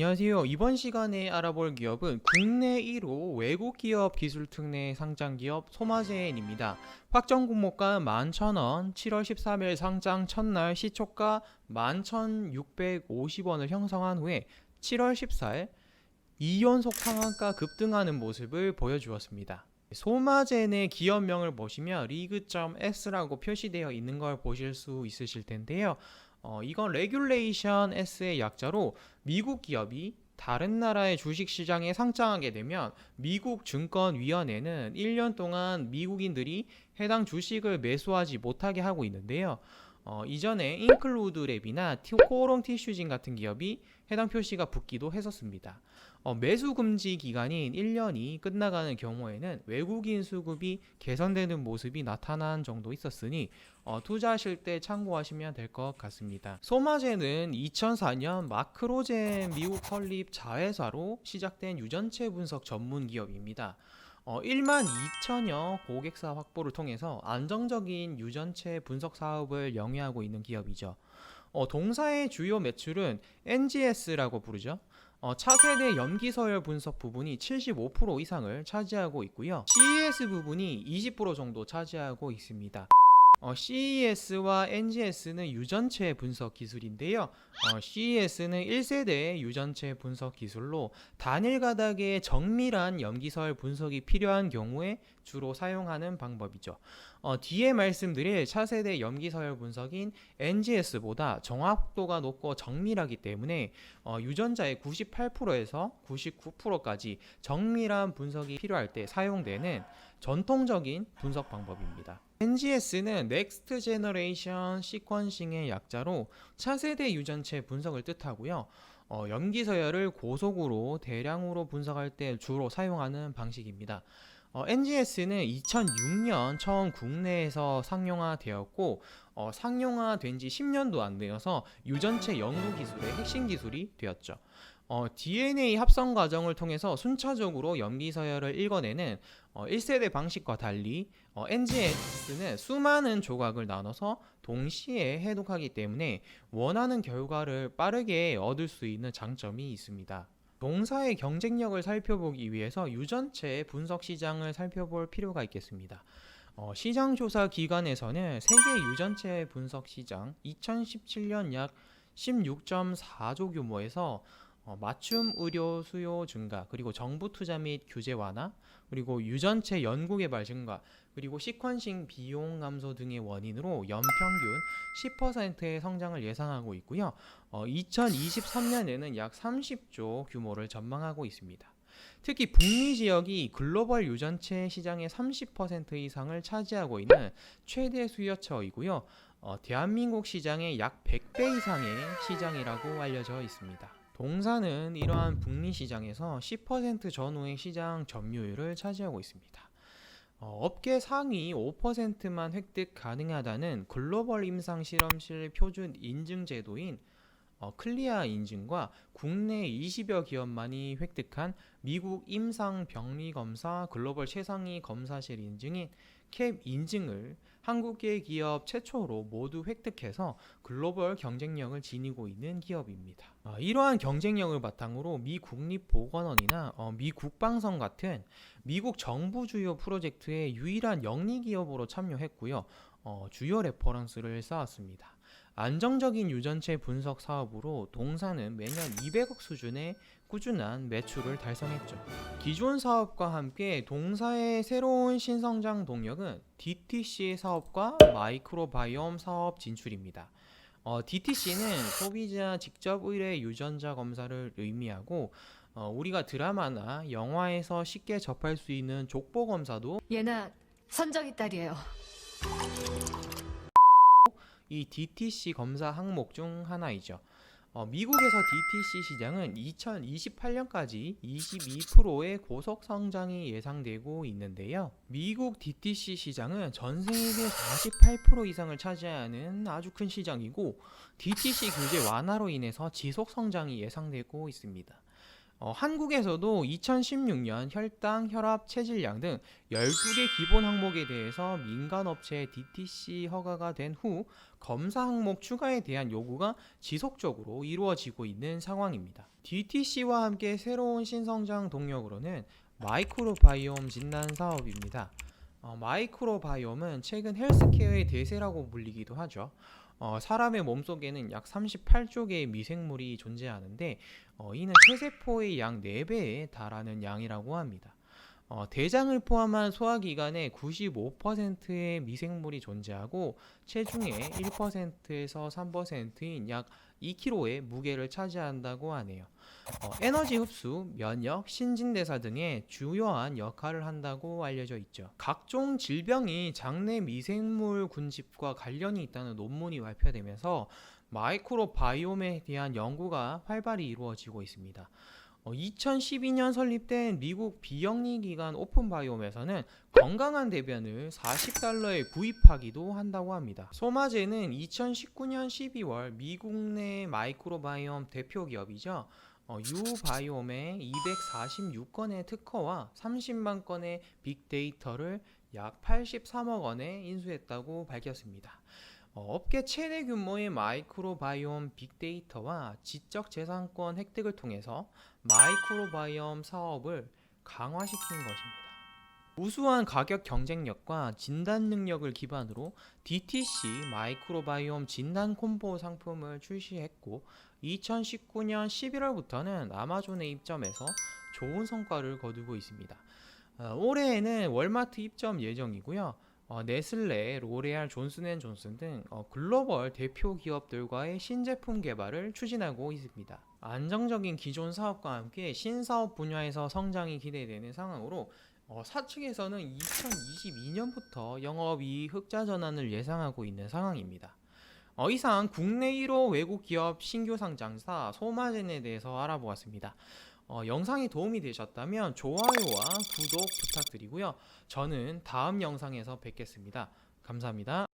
안녕하세요. 이번 시간에 알아볼 기업은 국내 1호 외국 기업 기술 특례 상장 기업 소마젠입니다. 확정 공모가 11,000원, 7월 13일 상장 첫날 시초가 11,650원을 형성한 후에 7월 14일 2연속 상한가 급등하는 모습을 보여주었습니다. 소마젠의 기업명을 보시면 리그.s라고 표시되어 있는 걸 보실 수 있으실 텐데요. 어, 이건 레귤레이션 S의 약자로 미국 기업이 다른 나라의 주식 시장에 상장하게 되면 미국 증권위원회는 1년 동안 미국인들이 해당 주식을 매수하지 못하게 하고 있는데요. 어, 이전에 인클루드랩이나 티- 코오롱 티슈진 같은 기업이 해당 표시가 붙기도 했었습니다. 어, 매수 금지 기간인 1년이 끝나가는 경우에는 외국인 수급이 개선되는 모습이 나타난 정도 있었으니 어, 투자하실 때 참고하시면 될 것 같습니다. 소마젠은 2004년 마크로젠 미국 설립 자회사로 시작된 유전체 분석 전문 기업입니다. 어, 1만 2천여 고객사 확보를 통해서 안정적인 유전체 분석 사업을 영위하고 있는 기업이죠. 어, 동사의 주요 매출은 NGS라고 부르죠. 어, 차세대 염기 서열 분석 부분이 75% 이상을 차지하고 있고요. CES 부분이 20% 정도 차지하고 있습니다. 어, CES와 NGS는 유전체 분석 기술인데요. 어, CES는 1세대 유전체 분석 기술로 단일 가닥의 정밀한 염기설 분석이 필요한 경우에 주로 사용하는 방법이죠. 어, 뒤에 말씀드릴 차세대 염기서열 분석인 NGS보다 정확도가 높고 정밀하기 때문에 어, 유전자의 98%에서 99%까지 정밀한 분석이 필요할 때 사용되는 전통적인 분석 방법입니다. NGS는 Next Generation Sequencing의 약자로 차세대 유전체 분석을 뜻하고요. 어, 염기서열을 고속으로 대량으로 분석할 때 주로 사용하는 방식입니다. 어, NGS는 2006년 처음 국내에서 상용화되었고 어, 상용화된 지 10년도 안 되어서 유전체 연구 기술의 핵심 기술이 되었죠. 어, DNA 합성 과정을 통해서 순차적으로 염기 서열을 읽어내는 어, 1세대 방식과 달리 어, NGS는 수많은 조각을 나눠서 동시에 해독하기 때문에 원하는 결과를 빠르게 얻을 수 있는 장점이 있습니다. 동사의 경쟁력을 살펴보기 위해서 유전체 분석 시장을 살펴볼 필요가 있겠습니다. 어, 시장 조사 기관에서는 세계 유전체 분석 시장 2017년 약 16.4조 규모에서 어, 맞춤 의료 수요 증가, 그리고 정부 투자 및 규제 완화, 그리고 유전체 연구 개발 증가, 그리고 시퀀싱 비용 감소 등의 원인으로 연평균 10%의 성장을 예상하고 있고요. 어, 2023년에는 약 30조 규모를 전망하고 있습니다. 특히 북미 지역이 글로벌 유전체 시장의 30% 이상을 차지하고 있는 최대 수요처이고요. 어, 대한민국 시장의 약 100배 이상의 시장이라고 알려져 있습니다. 동사는 이러한 북미 시장에서 10% 전후의 시장 점유율을 차지하고 있습니다. 어, 업계 상위 5%만 획득 가능하다는 글로벌 임상 실험실 표준 인증 제도인 어, 클리아 인증과 국내 20여 기업만이 획득한 미국 임상 병리 검사 글로벌 최상위 검사실 인증인 캡 인증을 한국계 기업 최초로 모두 획득해서 글로벌 경쟁력을 지니고 있는 기업입니다. 아, 이러한 경쟁력을 바탕으로 미 국립보건원이나 어, 미 국방성 같은 미국 정부 주요 프로젝트의 유일한 영리 기업으로 참여했고요. 어, 주요 레퍼런스를 쌓았습니다. 안정적인 유전체 분석 사업으로 동사는 매년 200억 수준의 꾸준한 매출을 달성했죠. 기존 사업과 함께 동사의 새로운 신성장 동력은 DTC 사업과 마이크로바이옴 사업 진출입니다. 어, DTC는 소비자 직접 의뢰 유전자 검사를 의미하고 어, 우리가 드라마나 영화에서 쉽게 접할 수 있는 족보 검사도 예나 선정이 딸이에요. 이 DTC 검사 항목 중 하나이죠. 어, 미국에서 DTC 시장은 2028년까지 22%의 고속 성장이 예상되고 있는데요. 미국 DTC 시장은 전 세계 48% 이상을 차지하는 아주 큰 시장이고 DTC 규제 완화로 인해서 지속 성장이 예상되고 있습니다. 어, 한국에서도 2016년 혈당, 혈압, 체질량 등 12개 기본 항목에 대해서 민간 업체 DTC 허가가 된 후 검사 항목 추가에 대한 요구가 지속적으로 이루어지고 있는 상황입니다. DTC와 함께 새로운 신성장 동력으로는 마이크로바이옴 진단 사업입니다. 어, 마이크로바이옴은 최근 헬스케어의 대세라고 불리기도 하죠. 어, 사람의 몸속에는 약 38조 개의 미생물이 존재하는데 어, 이는 체세포의 약 4배에 달하는 양이라고 합니다. 어, 대장을 포함한 소화기관에 95%의 미생물이 존재하고 체중의 1%에서 3%인 약 2kg의 무게를 차지한다고 하네요. 어, 에너지 흡수, 면역, 신진대사 등의 주요한 역할을 한다고 알려져 있죠. 각종 질병이 장내 미생물 군집과 관련이 있다는 논문이 발표되면서 마이크로바이옴에 대한 연구가 활발히 이루어지고 있습니다. 어, 2012년 설립된 미국 비영리 기관 오픈바이옴에서는 건강한 대변을 40달러에 구입하기도 한다고 합니다. 소마제는 2019년 12월 미국 내 마이크로바이옴 대표 기업이죠. 어, 유바이옴의 246건의 특허와 30만 건의 빅데이터를 약 83억 원에 인수했다고 밝혔습니다. 어, 업계 최대 규모의 마이크로바이옴 빅데이터와 지적 재산권 획득을 통해서 마이크로바이옴 사업을 강화시킨 것입니다. 우수한 가격 경쟁력과 진단 능력을 기반으로 DTC 마이크로바이옴 진단 콤보 상품을 출시했고 2019년 11월부터는 아마존에 입점해서 좋은 성과를 거두고 있습니다. 어, 올해에는 월마트 입점 예정이고요. 어, 네슬레, 로레알, 존슨앤존슨 등 어, 글로벌 대표 기업들과의 신제품 개발을 추진하고 있습니다. 안정적인 기존 사업과 함께 신사업 분야에서 성장이 기대되는 상황으로 어, 사측에서는 2022년부터 영업이익 흑자 전환을 예상하고 있는 상황입니다. 어, 이상 국내 1호 외국 기업 신규 상장사 소마젠에 대해서 알아보았습니다. 어, 영상이 도움이 되셨다면 좋아요와 구독 부탁드리고요. 저는 다음 영상에서 뵙겠습니다. 감사합니다.